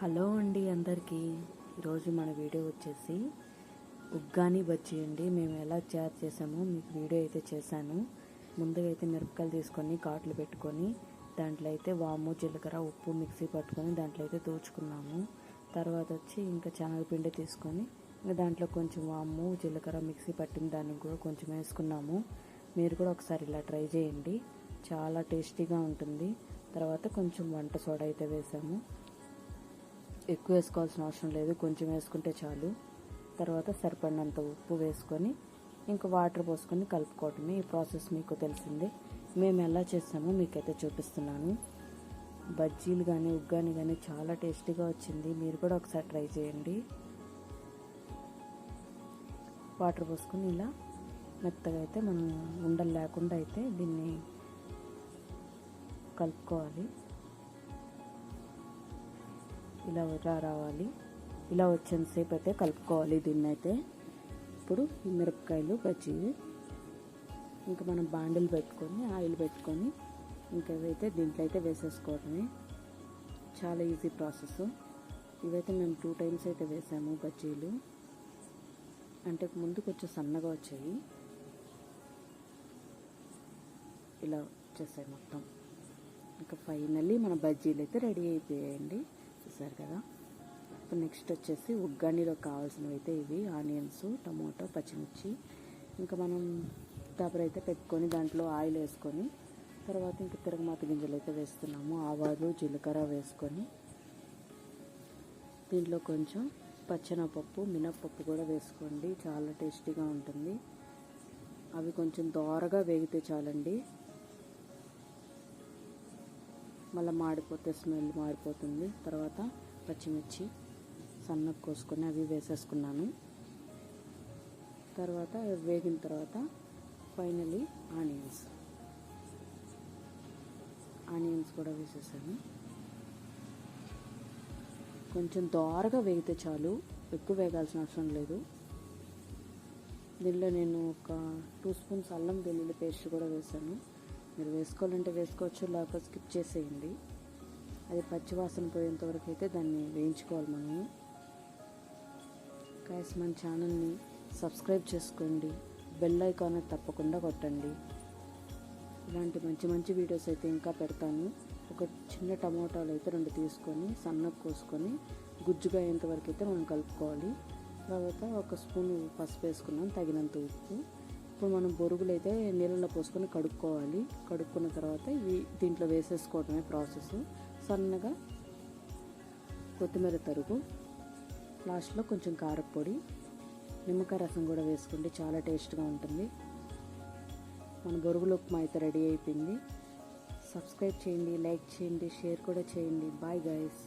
Hello అండి అందరికీ. ఈరోజు మన వీడియో వచ్చేసి ఉగ్గాని బజ్జీ అండి. మేము ఎలా తయారు చేసామో మీకు వీడియో అయితే చేశాను. ముందుగా అయితే మిరపకాయలు తీసుకొని కాట్లు పెట్టుకొని దాంట్లో అయితే వాము జీలకర్ర ఉప్పు మిక్సీ పట్టుకొని దాంట్లో అయితే దోచుకున్నాము. తర్వాత వచ్చి ఇంకా శనగపిండి తీసుకొని ఇంకా దాంట్లో కొంచెం వాము జీలకర్ర మిక్సీ పట్టిన దానికి కూడా కొంచెం వేసుకున్నాము. మీరు కూడా ఒకసారి ఇలా ట్రై చేయండి. చాలా టేస్టీగా ఉంటుంది. తర్వాత కొంచెం వంట సోడా అయితే వేసాము. ఎక్కువ వేసుకోవాల్సిన అవసరం లేదు. కొంచెం వేసుకుంటే చాలు. తర్వాత సరిపడినంత ఉప్పు వేసుకొని ఇంకా వాటర్ పోసుకొని కలుపుకోవటమే ఈ ప్రాసెస్ మీకు తెలిసిందే. మేము ఎలా చేస్తామో మీకైతే చూపిస్తున్నాను. బజ్జీలు కానీ ఉగ్గాని కానీ చాలా టేస్టీగా వచ్చింది. మీరు కూడా ఒకసారి ట్రై చేయండి. వాటర్ పోసుకొని ఇలా మెత్తగా అయితే మనం ఉండలు లేకుండా అయితే దీన్ని కలుపుకోవాలి. ఇలా రావాలి. ఇలా వచ్చేంతసేపు అయితే కలుపుకోవాలి దీన్ని అయితే ఇప్పుడు ఈ మిరపకాయలు బజ్జీలు ఇంకా మనం బాండిల్ పెట్టుకొని ఆయిల్ పెట్టుకొని ఇంకా ఇవైతే దీంట్లో అయితే వేసేసుకోవడమే. చాలా ఈజీ ప్రాసెస్. ఇవైతే మేము టూ టైమ్స్ అయితే వేసాము బజ్జీలు. అంటే ముందు కొంచెం సన్నగా వచ్చాయి. ఇలా వచ్చేసాయి మొత్తం. ఇంకా ఫైనల్లీ మన బజ్జీలు అయితే రెడీ అయిపోయాయండి. చూసారు కదా? ఇప్పుడు నెక్స్ట్ వచ్చేసి ఉగ్గాణిలో కావాల్సినవి అయితే ఇవి ఆనియన్స్ టమోటో పచ్చిమిర్చి. ఇంకా మనం దాబర అయితే పెట్టుకొని దాంట్లో ఆయిల్ వేసుకొని తర్వాత ఇంకా తిరగమాత గింజలు అయితే వేస్తున్నాము. ఆవాలు జీలకర్ర వేసుకొని దీంట్లో కొంచెం పచ్చెనపప్పు మినప్పప్పు కూడా వేసుకోండి. చాలా టేస్టీగా ఉంటుంది. అవి కొంచెం దోరగా వేగితే చాలండి. మళ్ళీ మాడిపోతే స్మెల్ మాడిపోతుంది. తర్వాత పచ్చిమిర్చి సన్నగా కోసుకొని అవి వేసేసుకున్నాను. తర్వాత వేగిన తర్వాత ఫైనలీ ఆనియన్స్ ఆనియన్స్ కూడా వేసేసాను. కొంచెం దోరగా వేగితే చాలు ఎక్కువ వేగాల్సిన అవసరం లేదు. దీనిలో నేను ఒక టూ స్పూన్స్ అల్లం వెల్లుల్లి పేస్ట్ కూడా వేసాను. మీరు వేసుకోవాలంటే వేసుకోవచ్చు లేకపోతే స్కిప్ చేసేయండి. అది పచ్చివాసన పోయేంత వరకు అయితే దాన్ని వేయించుకోవాలి మనము. కాయస్ మన ఛానల్ని సబ్స్క్రైబ్ చేసుకోండి. బెల్ ఐకాన్ తప్పకుండా కొట్టండి. ఇలాంటి మంచి మంచి వీడియోస్ అయితే ఇంకా పెడతాను. ఒక చిన్న టమోటాలు అయితే రెండు తీసుకొని సన్నగా కోసుకొని గుజ్జుగా అయ్యేంత వరకు అయితే మనం కలుపుకోవాలి. తర్వాత ఒక స్పూన్ పసుపు వేసుకున్నాం తగినంత ఉప్పు. ఇప్పుడు మనం బొరుగులు అయితే నీళ్ళలో పోసుకొని కడుక్కోవాలి. కడుక్కున్న తర్వాత ఇవి దీంట్లో వేసేసుకోవటమే ప్రాసెస్. సన్నగా కొత్తిమీర తరుగు లాస్ట్లో కొంచెం కారపొడి నిమ్మకాయ రసం కూడా వేసుకోండి చాలా టేస్ట్గా ఉంటుంది. మన బొరుగులు ఉప్మా అయితే రెడీ అయిపోయింది. సబ్స్క్రైబ్ చేయండి లైక్ చేయండి షేర్ కూడా చేయండి. Bye guys